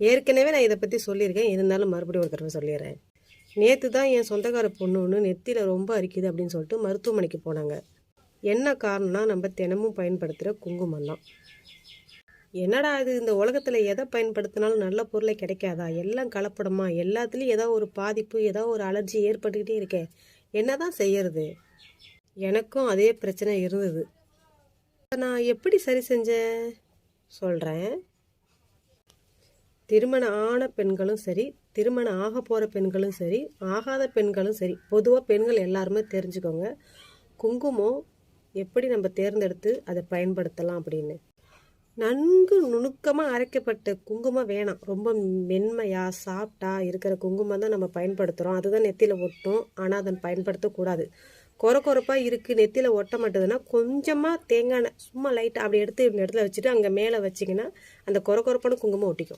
ஏற்கனவே நான் இதை பற்றி சொல்லியிருக்கேன். இருந்தாலும் மறுபடியும் ஒரு தடவை சொல்லிடுறேன். நேற்று தான் என் சொந்தக்கார பொண்ணு ஒன்று நெத்தியில் ரொம்ப அரிக்குது அப்படின்னு சொல்லிட்டு மருத்துவமனைக்கு போனாங்க. என்ன காரணம்னா நம்ம தினமும் பயன்படுத்துகிற குங்குமம் தான். என்னடா இது? இந்த உலகத்தில் எதை பயன்படுத்தினாலும் நல்ல பொருளை கிடைக்காதா? எல்லாம் கலப்படமா? எல்லாத்துலேயும் ஏதோ ஒரு பாதிப்பு ஏதோ ஒரு அலர்ஜி ஏற்பட்டுக்கிட்டே இருக்கே. என்னதான் செய்யறது? எனக்கும் அதே பிரச்சனை இருந்தது. நான் எப்படி சரி செஞ்சேன்? சொல்கிறேன் திருமணம் ஆன பெண்களும் சரி திருமணம் ஆக போகிற பெண்களும் சரி ஆகாத பெண்களும் சரி பொதுவாக பெண்கள் எல்லாருமே தெரிஞ்சுக்கோங்க. குங்குமம் எப்படி நம்ம தேர்ந்தெடுத்து அதை பயன்படுத்தலாம் அப்படின்னு. நன்கு நுணுக்கமாக அரைக்கப்பட்ட குங்குமம் வேணாம். ரொம்ப மென்மையாக சாப்பிட்டா இருக்கிற குங்குமம் தான் நம்ம பயன்படுத்துகிறோம் அதுதான் நெத்தியில் ஒட்டும். ஆனால் அதை பயன்படுத்தக்கூடாது கொர கொரப்பாக இருக்குது நெத்தியில் ஒட்ட மாட்டேதுன்னா கொஞ்சமாக தேங்காய் எண்ணெய் சும்மா லைட்டாக அப்படி எடுத்து இந்த இடத்துல வச்சுட்டு அங்கே மேலே வச்சிங்கன்னா அந்த கொர கொரப்பான குங்குமம் ஒட்டிக்கும்.